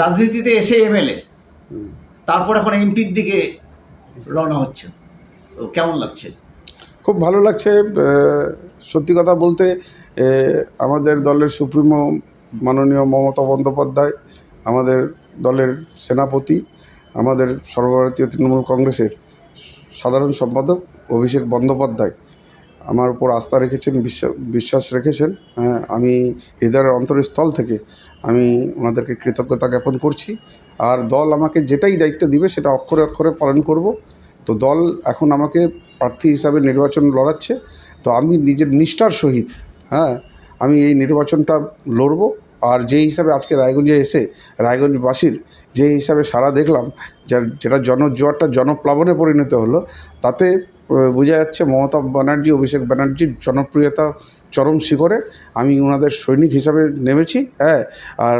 রাজনীতিতে এসে এমএলএ তারপর এখন এমপির দিকে রওনা হচ্ছে। তো কেমন লাগছে? খুব ভালো লাগছে সত্যি কথা বলতে আমাদের দলের সুপ্রিমো মাননীয় মমতা বন্দ্যোপাধ্যায়, আমাদের দলের সেনাপতি, আমাদের সর্বভারতীয় তৃণমূল কংগ্রেসের সাধারণ সম্পাদক অভিষেক বন্দ্যোপাধ্যায়। আমার উপর আস্থা রেখেছেন বিশ্বাস রেখেছেন। হ্যাঁ, আমি হৃদয়ের অন্তরস্থল থেকে আমি ওনাদেরকে কৃতজ্ঞতা জ্ঞাপন করছি। আর দল আমাকে যেটাই দায়িত্ব দিবে সেটা অক্ষরে অক্ষরে পালন করব। তো দল এখন আমাকে প্রার্থী হিসাবে নির্বাচন লড়াচ্ছে। তো আমি নিজের নিষ্ঠার সহিত হ্যাঁ আমি এই নির্বাচনটা লড়ব। আর যে হিসাবে আজকে রায়গঞ্জে এসে রায়গঞ্জবাসীর যে হিসাবে সারা দেখলাম যার যেটা জনজোয়ারটা জনপ্লাবনে পরিণত হলো তাতে বোঝা যাচ্ছে মমতা ব্যানার্জি, অভিষেক ব্যানার্জির জনপ্রিয়তা চরম শিখরে আমি ওনাদের সৈনিক হিসাবে নেমেছি হ্যাঁ আর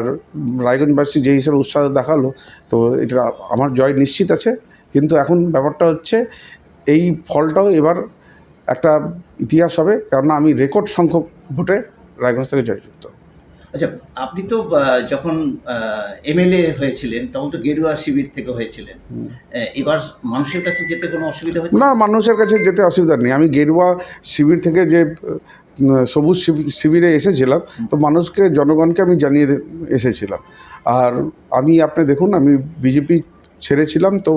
রায়গঞ্জবাসী যে হিসাবে উৎসাহ দেখাল, তো এটা আমার জয় নিশ্চিত আছে। কিন্তু এখন ব্যাপারটা হচ্ছে এই ফলটাও এবার একটা ইতিহাস হবে, কেননা আমি রেকর্ড সংখ্যক ভোটে রায়গঞ্জ থেকে জয়যুক্ত। আচ্ছা আপনি তো যখন এমএলএ হয়েছিলেন তখন তো গেরুয়া শিবির থেকে হয়েছিলেন। এবার মানুষের কাছে যেতে কোনো অসুবিধা হচ্ছে? না মানুষের কাছে যেতে অসুবিধা নেই। আমি গেরুয়া শিবির থেকে যে সবুজ শিবি- শিবিরে এসেছিলাম তো মানুষকে জনগণকে আমি জানিয়ে এসেছিলাম। আর আমি আপনি দেখুন আমি বিজেপি ছেড়েছিলাম তো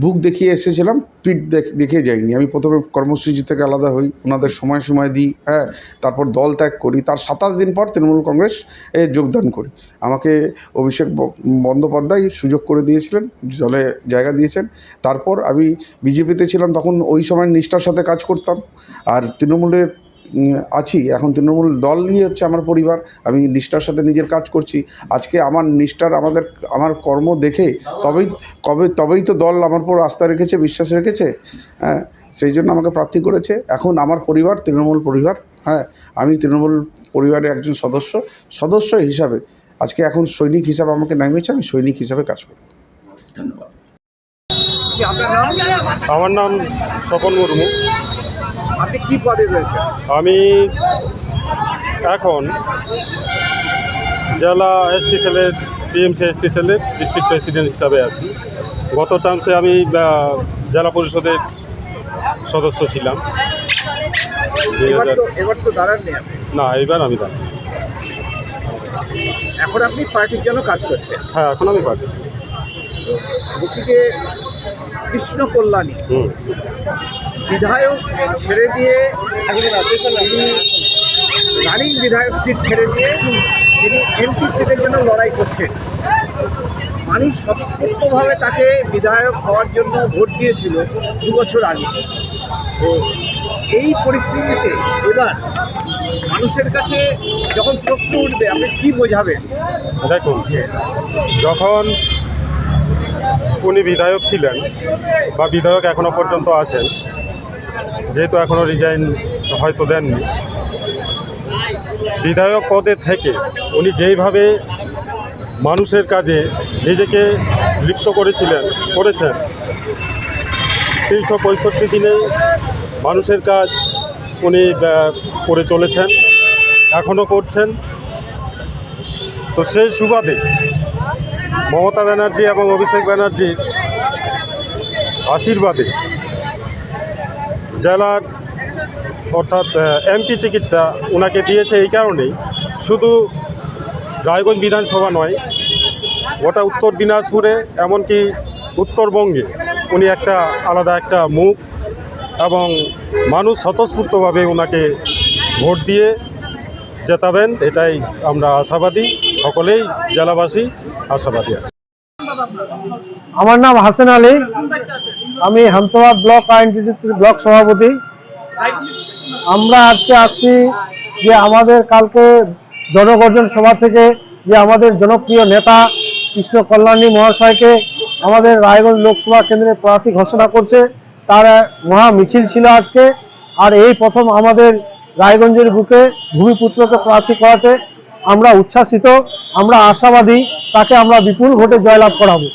বুক দেখিয়ে এসেছিলাম পিঠ দেখ- যাইনি। আমি প্রথমে কর্মসূচি থেকে আলাদা হই ওনাদের সময় সময় দিই হ্যাঁ তারপর দল ত্যাগ করি তার সাতাশ দিন পর তৃণমূল কংগ্রেস এ যোগদান করি। আমাকে অভিষেক বন্দ্যোপাধ্যায় সুযোগ করে দিয়েছিলেন দলে জায়গা দিয়েছেন। তারপর আমি বিজেপিতে ছিলাম তখন ওই সময় নিষ্ঠার সাথে কাজ করতাম। আর তৃণমূলে উম, আছি। এখন তৃণমূল দলই হচ্ছে আমার পরিবার। আমি নিষ্ঠার সাথে নিজের কাজ করছি। আজকে আমার নিষ্ঠার আমাদের আমার কর্ম দেখে তবেই কবে তবেই তো দল আমার উপর আস্থা রেখেছে বিশ্বাস রেখেছে। হ্যাঁ সেই জন্য আমাকে প্রার্থী করেছে। এখন আমার পরিবার তৃণমূল পরিবার হ্যাঁ আমি তৃণমূল পরিবারের একজন সদস্য সদস্য হিসাবে। আজকে এখন সৈনিক হিসাবে আমাকে নামিয়েছে আমি সৈনিক হিসাবে কাজ করি। ধন্যবাদ। আমার নাম স্বপন মুর্মু। আপনি কি পদে রয়েছেন? আমি এখন জেলা এসটি সেলের টিএমসি এসটি সেলের ডিস্ট্রিক্ট প্রেসিডেন্ট হিসাবে আছি। গত টার্মসে আমি জেলা পরিষদের সদস্য ছিলাম। না এবার আমি দাঁড়াই। এখন আপনি পার্টির জন্য কাজ করছেন। হ্যাঁ এখন আমি পার্টি। বলছি যে কৃষ্ণ কল্যাণী। হুম। বিধায়ক ছেড়ে দিয়ে রানিং বিধায়ক সিট ছেড়ে দিয়ে তিনি এমপি সিটের জন্য লড়াই করছেন। মানুষ স্বতঃস্ফূর্তভাবে তাকে বিধায়ক হওয়ার জন্য ভোট দিয়েছিল দু বছর আগে। তো এই পরিস্থিতিতে এবার মানুষের কাছে যখন প্রশ্ন উঠবে, আপনি কি বোঝাবেন? দেখুন, যখন উনি বিধায়ক ছিলেন বা বিধায়ক এখনও পর্যন্ত আছেন যেহেতু এখনও রিজাইন হয়তো দেননি। বিধায়ক পদে থেকে উনি যেইভাবে মানুষের কাজে নিজেকে লিপ্ত করেছিলেন, করেছেন, তিনশো পঁয়ষট্টি দিনে মানুষের কাজ উনি করে চলেছেন এখনও করছেন। তো সেই সুবাদে মমতা ব্যানার্জি এবং অভিষেক ব্যানার্জির আশীর্বাদে জেলার, অর্থাৎ এমপি টিকিটটা ওনাকে দিয়েছে এই কারণেই। শুধু রায়গঞ্জ বিধানসভা নয়, গোটা উত্তর দিনাজপুরে, এমনকি উত্তরবঙ্গে উনি একটা আলাদা একটা মুখ এবং মানুষ স্বতঃস্ফূর্তভাবে ওনাকে ভোট দিয়ে জেতাবেন, এটাই আমরা আশাবাদী। সকলেই জেলাবাসী আশাবাদী আছে। আমার নাম হাসেন আলী। আমি হামতোয়া ব্লক আইনটিডিসির ব্লক সভাপতি। আমরা আজকে আসছি যে আমাদের কালকে জনগর্জন সভা থেকে যে আমাদের জনপ্রিয় নেতা কৃষ্ণ কল্যাণী মহাশয়কে আমাদের রায়গঞ্জ লোকসভা কেন্দ্রে প্রার্থী ঘোষণা করছে। তার মহা মিছিল ছিল আজকে। আর এই প্রথম আমাদের রায়গঞ্জের বুকে ভূমিপুত্রকে প্রার্থী করাতে আমরা উচ্ছ্বাসিত। আমরা আশাবাদী, তাকে আমরা বিপুল ভোটে জয়লাভ করাবো।